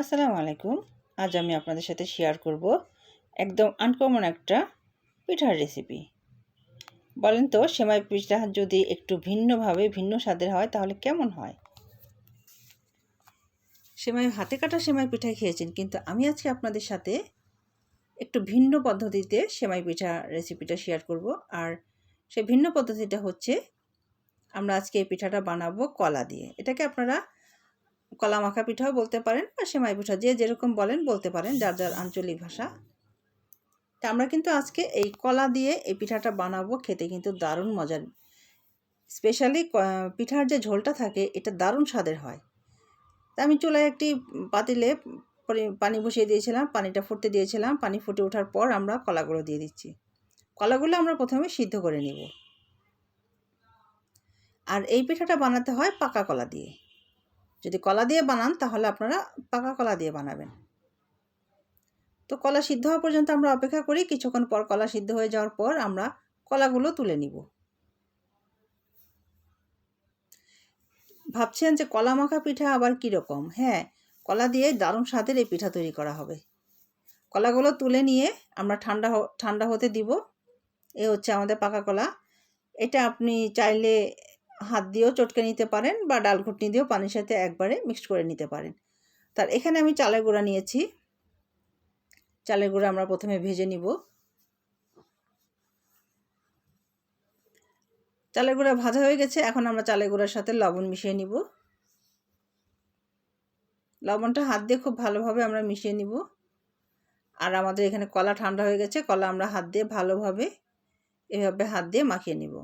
আসসালামু আলাইকুম। আজ আমি আপনাদের সাথে শেয়ার করব একদম আনকমন একটা পিঠার রেসিপি বলেন তো, সেমাই পিঠা যদি একটু ভিন্নভাবে ভিন্ন স্বাদের হয়, তাহলে কেমন হয়? সেমাই, হাতে কাটা সেমাই পিঠা খেয়েছেন, কিন্তু আমি আজকে আপনাদের সাথে একটু ভিন্ন পদ্ধতিতে সেমাই পিঠা রেসিপিটা শেয়ার করব। আর সেই ভিন্ন পদ্ধতিটা হচ্ছে, আমরা আজকে এই পিঠাটা বানাবো কলা দিয়ে। এটাকে আপনারা কলা মাখা পিঠাও বলতে পারেন বা সেমাই পিঠা, যে যেরকম বলেন বলতে পারেন, যার যার আঞ্চলিক ভাষা। তা আমরা কিন্তু আজকে এই কলা দিয়ে এই পিঠাটা বানাবো, খেতে কিন্তু দারুণ মজার। স্পেশালি পিঠার যে ঝোলটা থাকে, এটা দারুণ স্বাদের হয়। তা আমি চুলায় একটি পাতিলে পানি বসিয়ে দিয়েছিলাম, পানিটা ফুটতে দিয়েছিলাম, পানি ফুটে ওঠার পর আমরা কলাগুলো দিয়ে দিচ্ছি। কলাগুলো আমরা প্রথমে সিদ্ধ করে নিব। আর এই পিঠাটা বানাতে হয় পাকা কলা দিয়ে। যদি কলা দিয়ে বানান, তাহলে আপনারা পাকা কলা দিয়ে বানাবেন। তো কলা সিদ্ধ হওয়া পর্যন্ত আমরা অপেক্ষা করি, কিছুক্ষণ পর কলা সিদ্ধ হয়ে যাওয়ার পর আমরা কলাগুলো তুলে নিব। ভাবছেন যে কলা মাখা পিঠা আবার কীরকম হ্যাঁ কলা দিয়ে দারুণ স্বাদের এই পিঠা তৈরি করা হবে। কলাগুলো তুলে নিয়ে আমরা ঠান্ডা ঠান্ডা হতে দিব। এ হচ্ছে আমাদের পাকা কলা। এটা আপনি চাইলে হাত দিয়েও চটকে নিতে পারেন বা ডাল ঘুটনি দিয়েও পানির সাথে একবারে মিক্সড করে নিতে পারেন। তার এখানে আমি চালের গুঁড়া নিয়েছি। চালের গুঁড়া আমরা প্রথমে ভেজে নিব। চালের গুঁড়া ভাজা হয়ে গেছে, এখন আমরা চালের গুঁড়ার সাথে লবণ মিশিয়ে নিব। লবণটা হাত দিয়ে খুব ভালোভাবে আমরা মিশিয়ে নিব। আর আমাদের এখানে কলা ঠান্ডা হয়ে গেছে, কলা আমরা হাত দিয়ে ভালোভাবে এভাবে হাত দিয়ে মাখিয়ে নিব।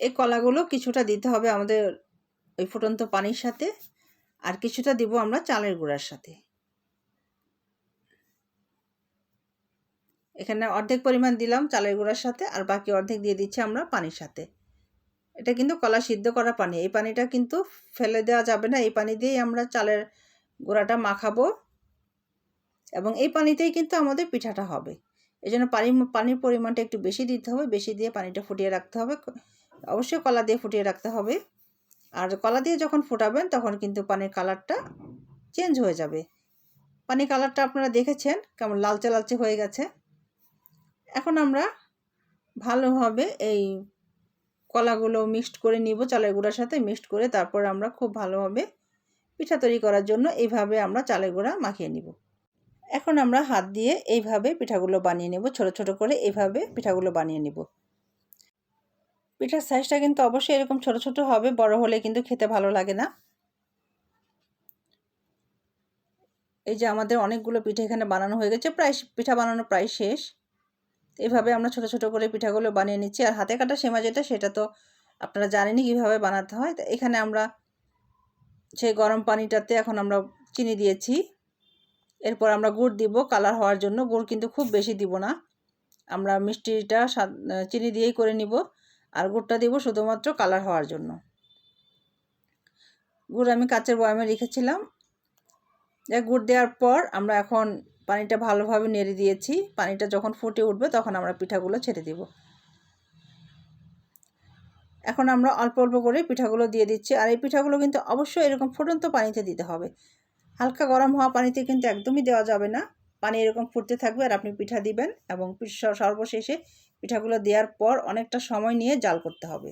এই কলাগুলো কিছুটা দিতে হবে আমাদের ওই ফুটন্ত পানির সাথে আর কিছুটা দিব আমরা চালের গুঁড়ার সাথে। এখানে অর্ধেক পরিমাণ দিলাম চালের গুঁড়ার সাথে আর বাকি অর্ধেক দিয়ে দিচ্ছি আমরা পানির সাথে। এটা কিন্তু কলা সিদ্ধ করা পানি, এই পানিটা কিন্তু ফেলে দেওয়া যাবে না, এই পানি দিয়েই আমরা চালের গুঁড়াটা মাখাবো। এবং এই পানিতেই কিন্তু আমাদের পিঠাটা হবে। এই জন্য পানি, পানির পরিমাণটা একটু বেশি দিতে হবে, বেশি দিয়ে পানিটা ফুটিয়ে রাখতে হবে। অবশ্যই কলা দিয়ে ফুটিয়ে রাখতে হবে। আর কলা দিয়ে যখন ফোটাবেন তখন কিন্তু পানির কালারটা চেঞ্জ হয়ে যাবে। পানির কালারটা আপনারা দেখেছেন, কেমন লালচে লালচে হয়ে গেছে। এখন আমরা ভালোভাবে এই কলাগুলো মিক্সড করে নিব, চালের গুঁড়ার সাথে মিক্সড করে তারপর আমরা খুব ভালোভাবে পিঠা তৈরি করার জন্য এইভাবে আমরা চালের গুঁড়া মাখিয়ে নিব। এখন আমরা হাত দিয়ে এইভাবে পিঠাগুলো বানিয়ে নেব, ছোট ছোট করে এইভাবে পিঠাগুলো বানিয়ে নেব। পিঠার সাইজটা কিন্তু অবশ্যই এরকম ছোট ছোট হবে, বড় হলে কিন্তু খেতে ভালো লাগে না। এই যে আমাদের অনেকগুলো পিঠা এখানে বানানো হয়ে গেছে, প্রায় পিঠা বানানো প্রায় শেষ। এইভাবে আমরা ছোট ছোট করে পিঠাগুলো বানিয়ে নিচ্ছি, আর হাতে কাটা সেমা যেটা, সেটা তো আপনারা জানেনই কীভাবে বানাতে হয়। তো এখানে আমরা সেই গরম পানিটাতে এখন আমরা চিনি দিয়েছি। এরপর আমরা গুড় দিব, কালার হওয়ার জন্য। গুড় কিন্তু খুব বেশি দিব না। আমরা মিষ্টিটা চিনি দিয়েই করে নিব। আর গুড়টা দিব শুধুমাত্র কালার হওয়ার জন্য। গুড় আমি কাচের বয়ামে রেখেছিলাম। গুড় দেওয়ার পর আমরা এখন পানিটা ভালোভাবে নেড়ে দিয়েছি। পানিটা যখন ফুটে উঠবে তখন আমরা পিঠাগুলো ছেড়ে দিব। এখন আমরা অল্প অল্প করে পিঠাগুলো দিয়ে দিচ্ছি। আর এই পিঠাগুলো কিন্তু অবশ্যই এরকম ফুটন্ত পানিতে দিতে হবে। হালকা গরম হওয়া পানিতে কিন্তু একদমই দেওয়া যাবে না। পানি এরকম ফুটতে থাকবে আর আপনি পিঠা দিবেন এবং সর্বশেষে পিঠাগুলো দেওয়ার পর অনেকটা সময় নিয়ে জাল করতে হবে।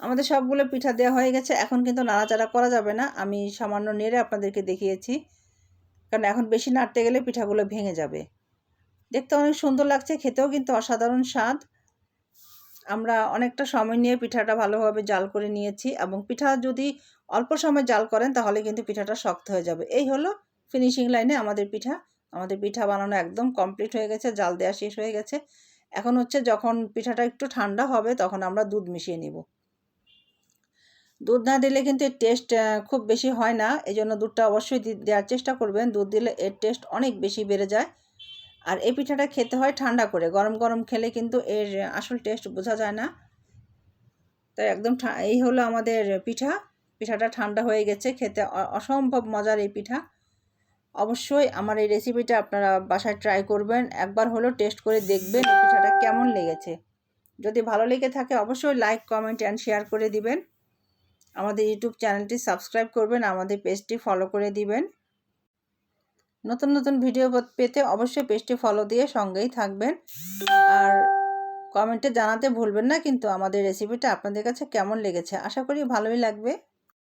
আমাদের সবগুলো পিঠা দেওয়া হয়ে গেছে। এখন কিন্তু নাড়াচাড়া করা যাবে না। আমি সামান্য নেড়ে আপনাদেরকে দেখিয়েছি। কারণ এখন বেশি নাড়তে গেলে পিঠাগুলো ভেঙে যাবে। দেখতে অনেক সুন্দর লাগছে। খেতেও কিন্তু অসাধারণ স্বাদ। আমরা অনেকটা সময় নিয়ে পিঠাটা ভালোভাবে জাল করে নিয়েছি এবং পিঠা যদি অল্প সময় জাল করেন তাহলে কিন্তু পিঠাটা শক্ত হয়ে যাবে। এই হলো ফিনিশিং লাইনে আমাদের পিঠা আমাদের পিঠা বানানো একদম কমপ্লিট হয়ে গেছে, জাল দেওয়া শেষ হয়ে গেছে। এখন হচ্ছে যখন পিঠাটা একটু ঠান্ডা হবে তখন আমরা দুধ মিশিয়ে নিব। দুধ না দিলে কিন্তু এর টেস্ট খুব বেশি হয় না এই জন্য দুধটা অবশ্যই দেওয়ার চেষ্টা করবেন। দুধ দিলে এর টেস্ট অনেক বেশি বেড়ে যায়। আর এই পিঠাটা খেতে হয় ঠান্ডা করে, গরম গরম খেলে কিন্তু এর আসল টেস্ট বোঝা যায় না। তাই একদম এই হলো আমাদের পিঠা। পিঠাটা ঠান্ডা হয়ে গেছে, খেতে অসম্ভব মজার এই পিঠা। অবশ্যই আমার এই রেসিপিটা আপনারা বাসায় ট্রাই করবেন। একবার হলেও টেস্ট করে দেখবেন পিঠাটা কেমন লেগেছে। যদি ভালো লেগে থাকে অবশ্যই লাইক কমেন্ট অ্যান্ড শেয়ার করে দিবেন। আমাদের ইউটিউব চ্যানেলটি সাবস্ক্রাইব করবেন, আমাদের পেজটি ফলো করে দিবেন। নতুন নতুন ভিডিও পেতে অবশ্যই পেজটি ফলো দিয়ে সঙ্গেই থাকবেন। আর কমেন্টে জানাতে ভুলবেন না, কিন্তু আমাদের রেসিপিটা আপনাদের কাছে কেমন লেগেছে, আশা করি ভালোই লাগবে।